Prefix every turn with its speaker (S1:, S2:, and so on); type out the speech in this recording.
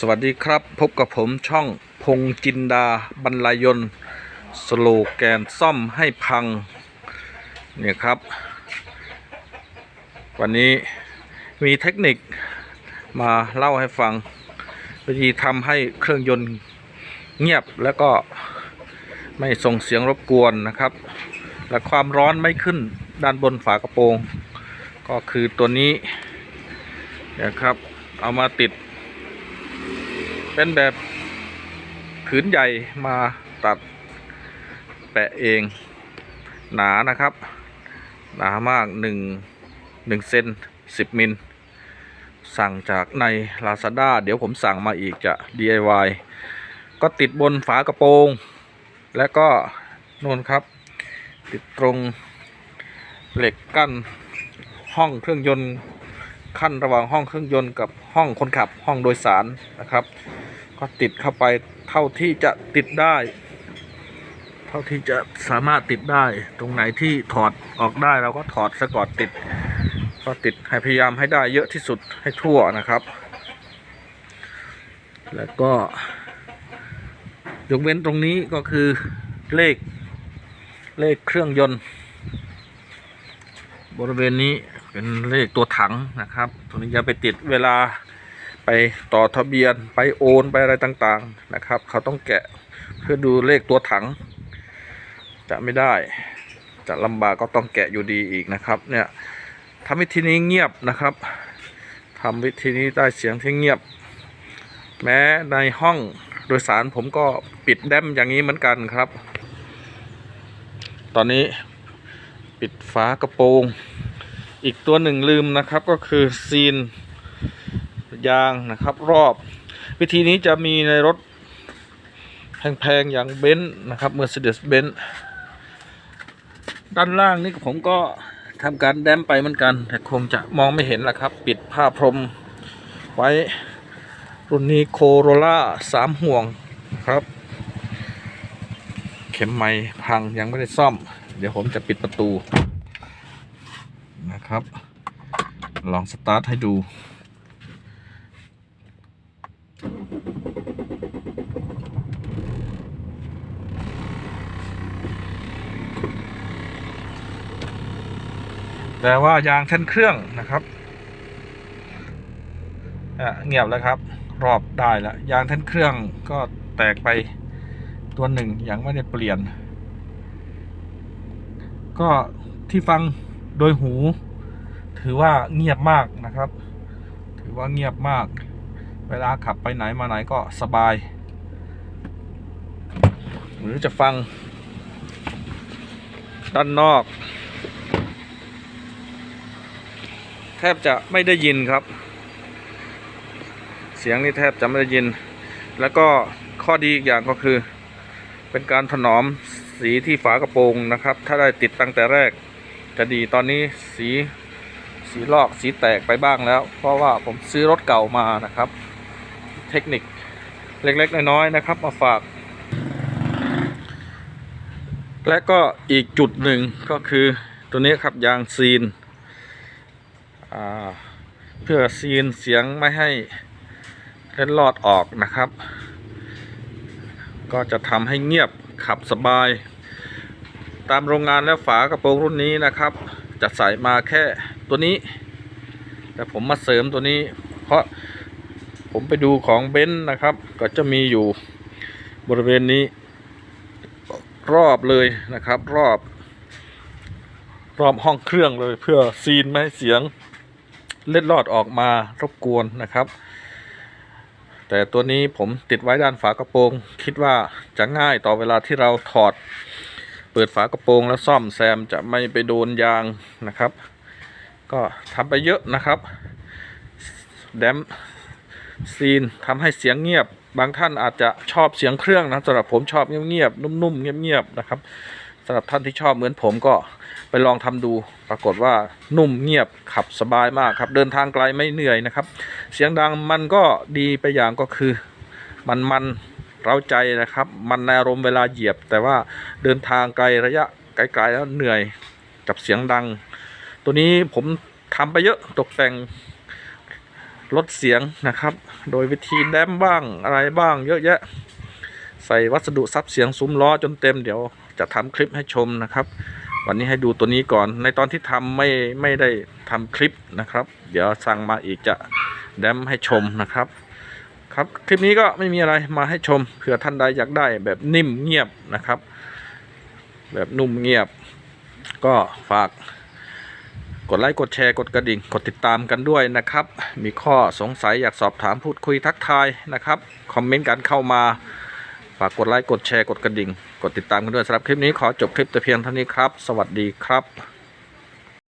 S1: สวัสดีครับ พบกับผมช่องพงจินดาบรรลัยนสโลแกนซ่อมให้พัง เนี่ยครับ วันนี้มีเทคนิคมาเล่าให้ฟัง วิธีทำให้เครื่องยนต์เงียบแล้วก็ไม่ส่งเสียงรบกวนนะครับ และความร้อนไม่ขึ้นด้านบนฝากระโปรง ก็คือตัวนี้นะครับ เอามาติด เป็นแบบผืนใหญ่มาตัดแปะเอง หนานะครับ หนามาก1 1เซน10มิล สั่งจากใน Lazada เดี๋ยวผมสั่งมาอีกจะ DIY ก็ติดบนฝากระโปรง และก็นู่นครับ ติดตรงเหล็กกั้นห้องเครื่องยนต์ขั้นระหว่างห้องเครื่องยนต์กับห้องคนขับห้องโดยสารนะครับ ก็ติดเข้าไปเท่าที่จะติดได้ เท่าที่จะสามารถติดได้ ตรงไหนที่ถอดออกได้เราก็ถอดซะก่อนติด ก็ติดให้พยายามให้ได้เยอะที่สุดให้ทั่วนะครับ แล้วก็ยกเว้นตรงนี้ก็คือเลขเลขเครื่องยนต์ บริเวณนี้เป็นเลขตัวถังนะครับ ตัวนี้จะไปติดเวลา ไปต่อทะเบียนไปโอนไปอะไรต่างๆนะครับ เขาต้องแกะเพื่อดูเลขตัวถัง จะไม่ได้ จะลำบากก็ต้องแกะอยู่ดีอีกนะครับ เนี่ยทำวิธีนี้เงียบนะครับทำวิธีนี้ได้เสียงที่เงียบ แม้ในห้องโดยสารผมก็ปิดแดมอย่างนี้เหมือนกันครับ ตอนนี้ปิดฝากระโปรง อีกตัวหนึ่งลืมนะครับก็คือซีน ยางนะครับรอบ วิธีนี้จะมีในรถแพงๆอย่างเบนซ์นะครับ Mercedes-Benz ด้านล่างนี่ผมก็ทำการแดมไปเหมือนกัน แต่คงจะมองไม่เห็นละครับ ปิดผ้าพรมไว้รุ่นนี้โคโรล่าสามห่วงครับ เข็มไม้พังยังไม่ได้ซ่อม เดี๋ยวผมจะปิดประตูนะครับ ลองสตาร์ทให้ดู แต่ว่ายางชั้นเครื่องนะครับอะเงียบแล้วครับ รอบได้แล้วยางชั้นเครื่องก็แตกไปตัวหนึ่งยังไม่ได้เปลี่ยน ก็ที่ฟังโดยหู ถือว่าเงียบมากนะครับ ถือว่าเงียบมาก เวลาขับไปไหนมาไหนก็สบาย หรือจะฟัง ด้านนอก แท บจะไม่ได้ยินครับ เสียงนี่แทบจะไม่ได้ยิน แล้วก็ข้อดีอีกอย่างก็คือ เป็นการถนอมสีที่ฝากระโปรงนะครับ ถ้าได้ติดตั้งแต่แรก จะดีตอนนี้สีสีลอกสีแตกไปบ้างแล้ว เพราะว่าผมซื้อรถเก่ามานะครับ เทคนิคเล็กๆ น้อยๆนะครับ มาฝาก และก็อีกจุดหนึ่งก็คือตัวนี้ครับยางซีน เพื่อซีนเสียงไม่ให้เล่นลอดออกนะครับ ก็จะทำให้เงียบขับสบาย ตามโรงงานแล้วฝากระโปรงรุ่นนี้นะครับ จะใส่มาแค่ตัวนี้ แต่ผมมาเสริมตัวนี้ เพราะผมไปดูของเบนซ์นะครับ ก็จะมีอยู่บริเวณนี้ รอบเลยนะครับ รอบ รอบห้องเครื่องเลยเพื่อซีนไม่ให้เสียง เล็ดลอดออกมารบกวนนะครับ แต่ตัวนี้ผมติดไว้ด้านฝากระโปรง คิดว่าจะง่ายต่อเวลาที่เราถอด เปิดฝากระโปรงแล้วซ่อมแซมจะไม่ไปโดนยางนะครับ ก็ทำไปเยอะนะครับแดมซีนทำให้เสียงเงียบ บางท่านอาจจะชอบเสียงเครื่องนะสำหรับผมชอบเงียบๆนุ่มๆเงียบๆนะครับ สำหรับท่านที่ชอบเหมือนผมก็ไปลองทำดู ปรากฏว่านุ่มเงียบขับสบายมากครับ เดินทางไกลไม่เหนื่อยนะครับ เสียงดังมันก็ดีไปอย่างก็คือมันมันเร้าใจนะครับ มันในอารมณ์เวลาเหยียบ แต่ว่าเดินทางไกลระยะไกลๆแล้วเหนื่อยกับเสียงดัง ตัวนี้ผมทำไปเยอะตกแต่งลดเสียงนะครับ โดยวิธีแดมบ้างอะไรบ้างเยอะแยะ ใส่วัสดุซับเสียงซุ้มล้อจนเต็มเดี๋ยว จะทำคลิปให้ชมนะครับ วันนี้ให้ดูตัวนี้ก่อนในตอนที่ทำไม่ไม่ได้ทำคลิปนะครับ เดี๋ยวสั่งมาอีกจะแดมให้ชมนะครับ ครับคลิปนี้ก็ไม่มีอะไรมาให้ชมเผื่อท่านใดอยากได้แบบนิ่มเงียบนะครับ แบบนุ่มเงียบ ก็ฝากกดไลค์กดแชร์กดกระดิ่ง กดติดตามกันด้วยนะครับ มีข้อสงสัยอยากสอบถามพูดคุยทักทายนะครับ คอมเมนต์กันเข้ามาากกดไลค์ กดแชร์ กดกระดิ่ง กดติดตามกันด้วยสำหรับคลิปนี้ขอจบคลิปแต่เพียงเท่านี้ครับ สวัสดีครับ